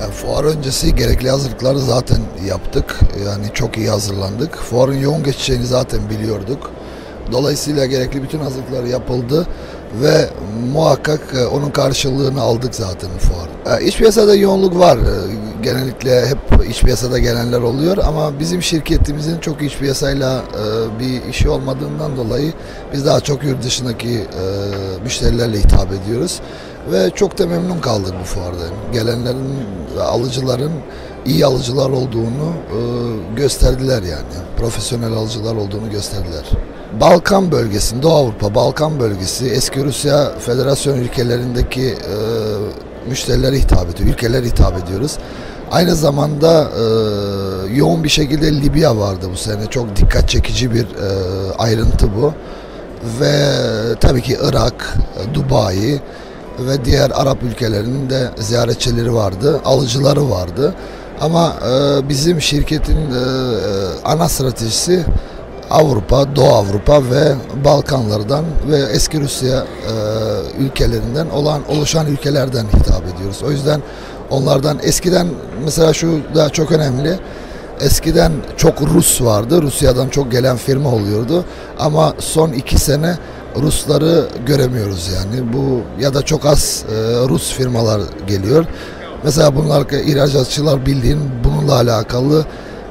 Yani fuar öncesi gerekli hazırlıkları zaten yaptık. Yani çok iyi hazırlandık. Fuarın yoğun geçeceğini zaten biliyorduk. Dolayısıyla gerekli bütün hazırlıklar yapıldı ve muhakkak e, onun karşılığını aldık zaten fuar. E, İç piyasada yoğunluk var. Genellikle hep iç piyasada gelenler oluyor ama bizim şirketimizin çok iç piyasayla e, bir işi olmadığından dolayı biz daha çok yurt dışındaki e, müşterilerle hitap ediyoruz ve çok da memnun kaldık bu fuardan. Gelenlerin, alıcıların iyi alıcılar olduğunu e, gösterdiler yani. Profesyonel alıcılar olduğunu gösterdiler. Balkan bölgesi, Doğu Avrupa, Balkan bölgesi, eski Rusya Federasyon ülkelerindeki e, müşterilere hitap ediyor, ülkelere hitap ediyoruz. Aynı zamanda e, yoğun bir şekilde Libya vardı bu sene. Çok dikkat çekici bir e, ayrıntı bu. Ve tabii ki Irak, Dubai ve diğer Arap ülkelerinin de ziyaretçileri vardı, alıcıları vardı. Ama e, bizim şirketin e, e, ana stratejisi Avrupa, Doğu Avrupa ve Balkanlardan ve eski Rusya e, ülkelerinden olan oluşan ülkelerden hitap ediyoruz. O yüzden onlardan eskiden mesela şu da çok önemli. Eskiden çok Rus vardı. Rusya'dan çok gelen firma oluyordu. Ama son iki sene Rusları göremiyoruz yani. Bu ya da çok az e, Rus firmalar geliyor. Mesela bunlar ihracatçılar bildiğin bununla alakalı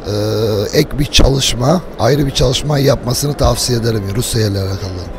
e, ek bir çalışma, ayrı bir çalışma yapmasını tavsiye ederim Rusya ile alakalı.